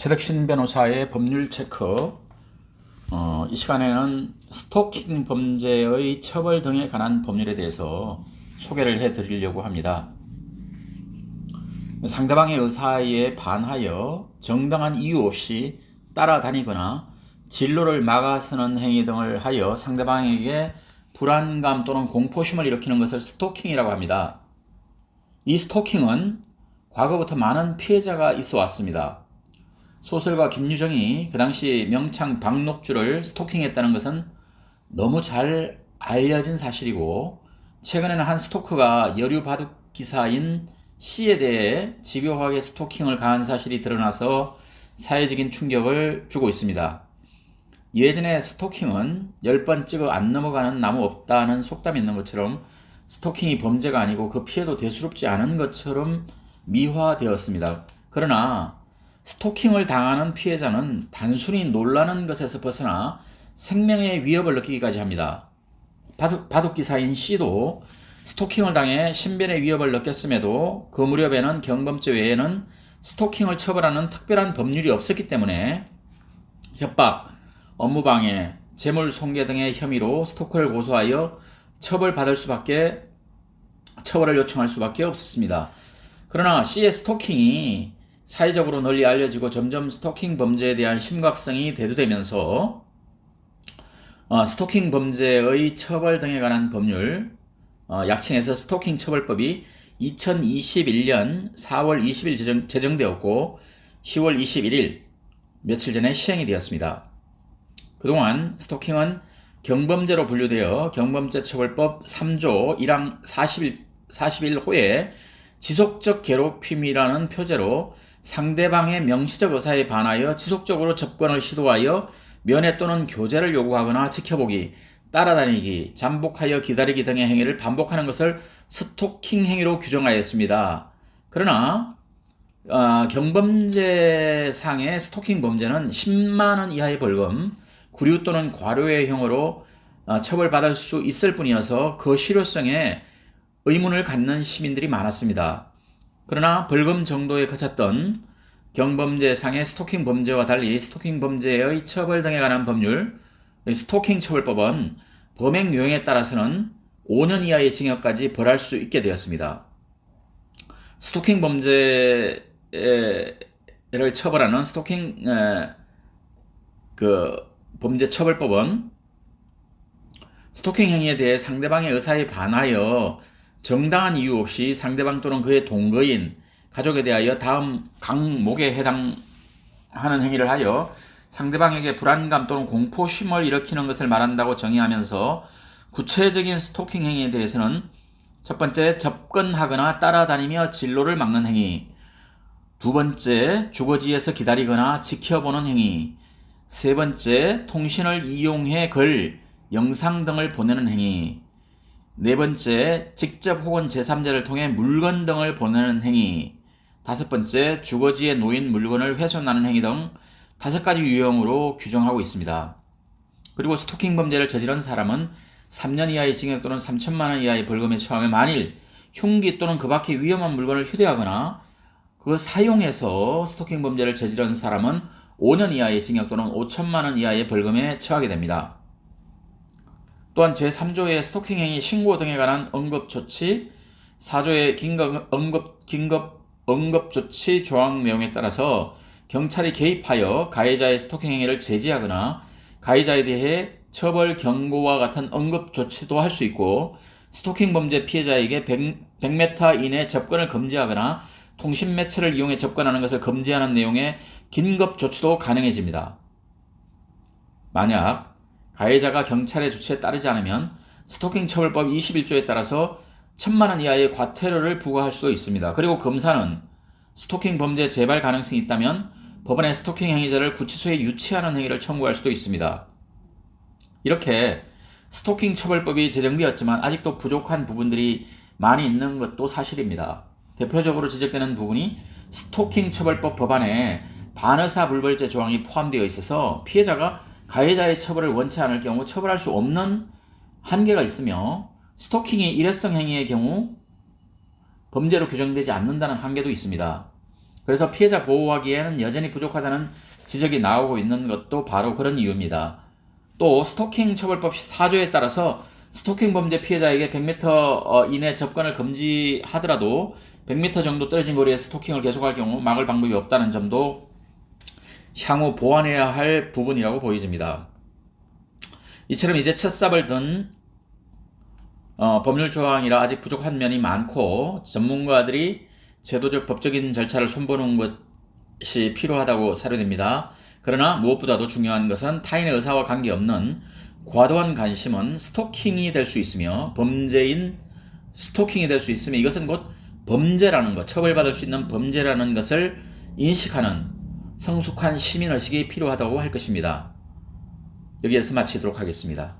최덕신 변호사의 법률 체크. 어, 이 시간에는 스토킹 범죄의 처벌 등에 관한 법률에 대해서 소개를 해 드리려고 합니다. 상대방의 의사에 반하여 정당한 이유 없이 따라다니거나 진로를 막아서는 행위 등을 하여 상대방에게 불안감 또는 공포심을 일으키는 것을 스토킹이라고 합니다. 이 스토킹은 과거부터 많은 피해자가 있어 왔습니다. 소설가 김유정이 그 당시 명창 박록주를 스토킹했다는 것은 너무 잘 알려진 사실이고 최근에는 한 스토커가 여류 바둑 기사인 C에 대해 집요하게 스토킹을 가한 사실이 드러나서 사회적인 충격을 주고 있습니다. 예전에 스토킹은 10번 찍어 안 넘어가는 나무 없다는 속담이 있는 것처럼 스토킹이 범죄가 아니고 그 피해도 대수롭지 않은 것처럼 미화되었습니다. 그러나 스토킹을 당하는 피해자는 단순히 놀라는 것에서 벗어나 생명의 위협을 느끼기까지 합니다. 바둑, 기사인 C도 스토킹을 당해 신변의 위협을 느꼈음에도 그 무렵에는 경범죄 외에는 스토킹을 처벌하는 특별한 법률이 없었기 때문에 협박, 업무방해, 재물 손괴 등의 혐의로 스토커를 고소하여 처벌받을 수밖에 처벌을 요청할 수밖에 없었습니다. 그러나 C의 스토킹이 사회적으로 널리 알려지고 점점 스토킹 범죄에 대한 심각성이 대두되면서 어, 스토킹 범죄의 처벌 등에 관한 법률 어, 약칭해서 스토킹 처벌법이 2021년 4월 20일 제정, 제정되었고 10월 21일 며칠 전에 시행이 되었습니다. 그동안 스토킹은 경범죄로 분류되어 경범죄 처벌법 3조 1항 40일, 41호에 지속적 괴롭힘이라는 표제로 상대방의 명시적 의사에 반하여 지속적으로 접근을 시도하여 면회 또는 교제를 요구하거나 지켜보기, 따라다니기, 잠복하여 기다리기 등의 행위를 반복하는 것을 스토킹 행위로 규정하였습니다. 그러나 어, 경범죄상의 스토킹 범죄는 10만 원 이하의 벌금, 구류 또는 과료의 형으로 어, 처벌받을 수 있을 뿐이어서 그 실효성에 의문을 갖는 시민들이 많았습니다. 그러나 벌금 정도에 그쳤던 경범죄상의 스토킹 범죄와 달리 스토킹 범죄의 처벌 등에 관한 법률, 스토킹 처벌법은 범행 유형에 따라서는 5년 이하의 징역까지 벌할 수 있게 되었습니다. 스토킹 범죄를 처벌하는 스토킹 그 범죄 처벌법은 스토킹 행위에 대해 상대방의 의사에 반하여 정당한 이유 없이 상대방 또는 그의 동거인, 가족에 대하여 다음 강목에 해당하는 행위를 하여 상대방에게 불안감 또는 공포심을 일으키는 것을 말한다고 정의하면서 구체적인 스토킹 행위에 대해서는 첫 번째, 접근하거나 따라다니며 진로를 막는 행위. 두 번째, 주거지에서 기다리거나 지켜보는 행위. 세 번째, 통신을 이용해 글, 영상 등을 보내는 행위. 네 번째, 직접 혹은 제3자를 통해 물건 등을 보내는 행위. 다섯 번째, 주거지에 놓인 물건을 훼손하는 행위 등 다섯 가지 유형으로 규정하고 있습니다. 그리고 스토킹 범죄를 저지른 사람은 3년 이하의 징역 또는 3천만 원 이하의 벌금에 처하며 만일 흉기 또는 그 밖의 위험한 물건을 휴대하거나 그걸 사용해서 스토킹 범죄를 저지른 사람은 5년 이하의 징역 또는 5천만 원 이하의 벌금에 처하게 됩니다. 또한 제3조의 스토킹 행위 신고 등에 관한 언급 조치, 4조의 긴급 언급 긴급 언급 조치 조항 내용에 따라서 경찰이 개입하여 가해자의 스토킹 행위를 제지하거나 가해자에 대해 처벌 경고와 같은 언급 조치도 할 수 있고 스토킹 범죄 피해자에게 100, 100m 이내 접근을 금지하거나 통신 매체를 이용해 접근하는 것을 금지하는 내용의 긴급 조치도 가능해집니다. 만약 가해자가 경찰의 조치에 따르지 않으면 스토킹 처벌법 21조에 따라서 천만 원 이하의 과태료를 부과할 수도 있습니다. 그리고 검사는 스토킹 범죄 재발 가능성이 있다면 법원에 스토킹 행위자를 구치소에 유치하는 행위를 청구할 수도 있습니다. 이렇게 스토킹 처벌법이 제정되었지만 아직도 부족한 부분들이 많이 있는 것도 사실입니다. 대표적으로 지적되는 부분이 스토킹 처벌법 법안에 반의사 불벌죄 조항이 포함되어 있어서 피해자가 가해자의 처벌을 원치 않을 경우 처벌할 수 없는 한계가 있으며 스토킹이 일회성 행위의 경우 범죄로 규정되지 않는다는 한계도 있습니다. 그래서 피해자 보호하기에는 여전히 부족하다는 지적이 나오고 있는 것도 바로 그런 이유입니다. 또 스토킹 처벌법 4조에 따라서 스토킹 범죄 피해자에게 100m 어, 이내 접근을 금지하더라도 100m 정도 떨어진 거리에 스토킹을 계속할 경우 막을 방법이 없다는 점도 향후 보완해야 할 부분이라고 보여집니다. 이처럼 이제 첫 삽을 든 어, 법률 조항이라 아직 부족한 면이 많고 전문가들이 제도적 법적인 절차를 손보는 것이 필요하다고 사료됩니다. 그러나 무엇보다도 중요한 것은 타인의 의사와 관계없는 과도한 관심은 스토킹이 될 수 있으며 범죄인 스토킹이 될 수 있으며 이것은 곧 범죄라는 것, 처벌받을 수 있는 범죄라는 것을 인식하는 성숙한 시민의식이 필요하다고 할 것입니다. 여기에서 마치도록 하겠습니다.